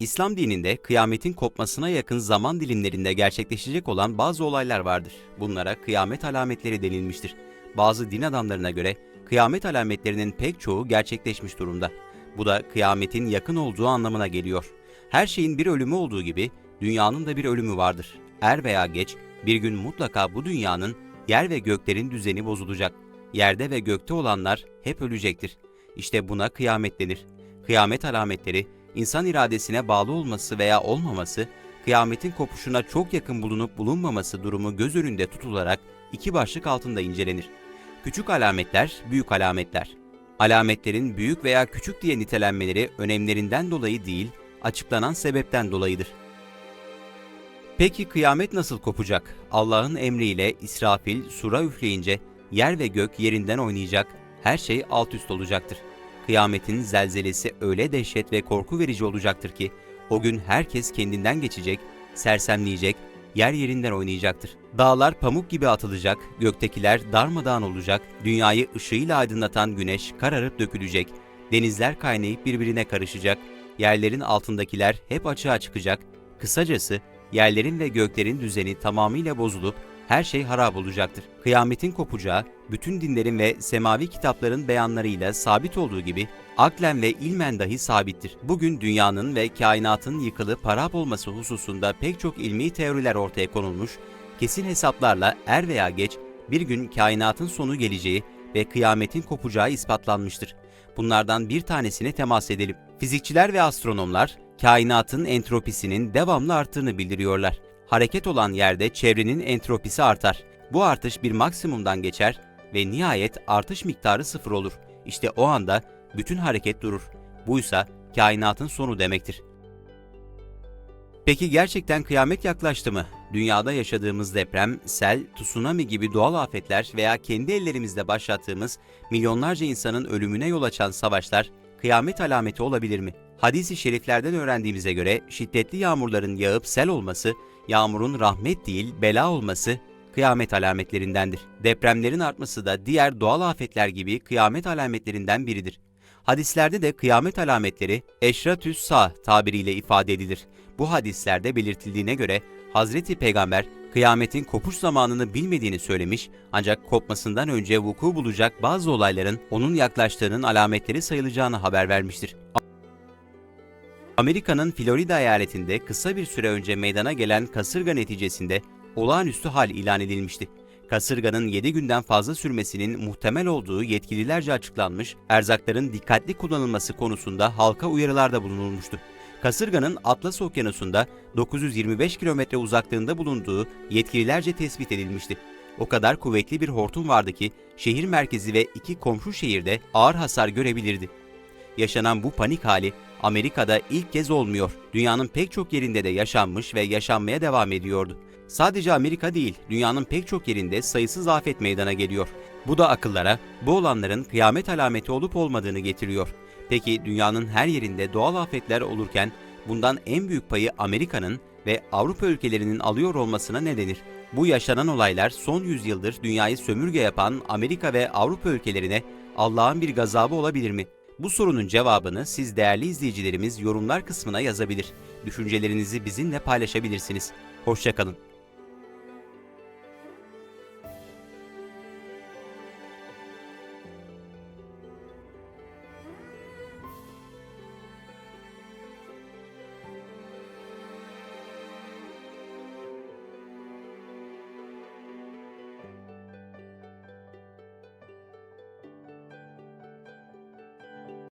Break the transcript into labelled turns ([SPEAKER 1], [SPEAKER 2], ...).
[SPEAKER 1] İslam dininde kıyametin kopmasına yakın zaman dilimlerinde gerçekleşecek olan bazı olaylar vardır. Bunlara kıyamet alametleri denilmiştir. Bazı din adamlarına göre kıyamet alametlerinin pek çoğu gerçekleşmiş durumda. Bu da kıyametin yakın olduğu anlamına geliyor. Her şeyin bir ölümü olduğu gibi dünyanın da bir ölümü vardır. Er veya geç bir gün mutlaka bu dünyanın yer ve göklerin düzeni bozulacak. Yerde ve gökte olanlar hep ölecektir. İşte buna kıyamet denir. Kıyamet alametleri insan iradesine bağlı olması veya olmaması, kıyametin kopuşuna çok yakın bulunup bulunmaması durumu göz önünde tutularak iki başlık altında incelenir. Küçük alametler, büyük alametler. Alametlerin büyük veya küçük diye nitelenmeleri önemlerinden dolayı değil, açıklanan sebepten dolayıdır. Peki kıyamet nasıl kopacak? Allah'ın emriyle İsrafil sura üfleyince yer ve gök yerinden oynayacak, her şey alt üst olacaktır. Kıyametin zelzelesi öyle dehşet ve korku verici olacaktır ki o gün herkes kendinden geçecek, sersemleyecek, yer yerinden oynayacaktır. Dağlar pamuk gibi atılacak, göktekiler darmadağın olacak, dünyayı ışığıyla aydınlatan güneş kararıp dökülecek, denizler kaynayıp birbirine karışacak, yerlerin altındakiler hep açığa çıkacak, kısacası yerlerin ve göklerin düzeni tamamıyla bozulup her şey harap olacaktır. Kıyametin kopacağı, bütün dinlerin ve semavi kitapların beyanlarıyla sabit olduğu gibi aklen ve ilmen dahi sabittir. Bugün dünyanın ve kainatın yıkılıp harap olması hususunda pek çok ilmi teoriler ortaya konulmuş, kesin hesaplarla er veya geç bir gün kainatın sonu geleceği ve kıyametin kopacağı ispatlanmıştır. Bunlardan bir tanesine temas edelim. Fizikçiler ve astronomlar kainatın entropisinin devamlı arttığını bildiriyorlar. Hareket olan yerde çevrenin entropisi artar. Bu artış bir maksimumdan geçer ve nihayet artış miktarı sıfır olur. İşte o anda bütün hareket durur. Buysa kainatın sonu demektir. Peki gerçekten kıyamet yaklaştı mı? Dünyada yaşadığımız deprem, sel, tsunami gibi doğal afetler veya kendi ellerimizle başlattığımız milyonlarca insanın ölümüne yol açan savaşlar kıyamet alameti olabilir mi? Hadis-i şeriflerden öğrendiğimize göre şiddetli yağmurların yağıp sel olması, yağmurun rahmet değil bela olması kıyamet alametlerindendir. Depremlerin artması da diğer doğal afetler gibi kıyamet alametlerinden biridir. Hadislerde de kıyamet alametleri eşratüs sa tabiriyle ifade edilir. Bu hadislerde belirtildiğine göre Hazreti Peygamber kıyametin kopuş zamanını bilmediğini söylemiş ancak kopmasından önce vuku bulacak bazı olayların onun yaklaştığının alametleri sayılacağını haber vermiştir. Amerika'nın Florida eyaletinde kısa bir süre önce meydana gelen kasırga neticesinde olağanüstü hal ilan edilmişti. Kasırganın 7 günden fazla sürmesinin muhtemel olduğu yetkililerce açıklanmış, erzakların dikkatli kullanılması konusunda halka uyarılarda bulunulmuştu. Kasırganın Atlas Okyanusu'nda 925 kilometre uzaklığında bulunduğu yetkililerce tespit edilmişti. O kadar kuvvetli bir hortum vardı ki şehir merkezi ve iki komşu şehirde ağır hasar görebilirdi. Yaşanan bu panik hali Amerika'da ilk kez olmuyor. Dünyanın pek çok yerinde de yaşanmış ve yaşanmaya devam ediyordu. Sadece Amerika değil, dünyanın pek çok yerinde sayısız afet meydana geliyor. Bu da akıllara bu olanların kıyamet alameti olup olmadığını getiriyor. Peki dünyanın her yerinde doğal afetler olurken bundan en büyük payı Amerika'nın ve Avrupa ülkelerinin alıyor olmasına ne denir? Bu yaşanan olaylar son yüzyıldır dünyayı sömürge yapan Amerika ve Avrupa ülkelerine Allah'ın bir gazabı olabilir mi? Bu sorunun cevabını siz değerli izleyicilerimiz yorumlar kısmına yazabilir. Düşüncelerinizi bizimle paylaşabilirsiniz. Hoşçakalın.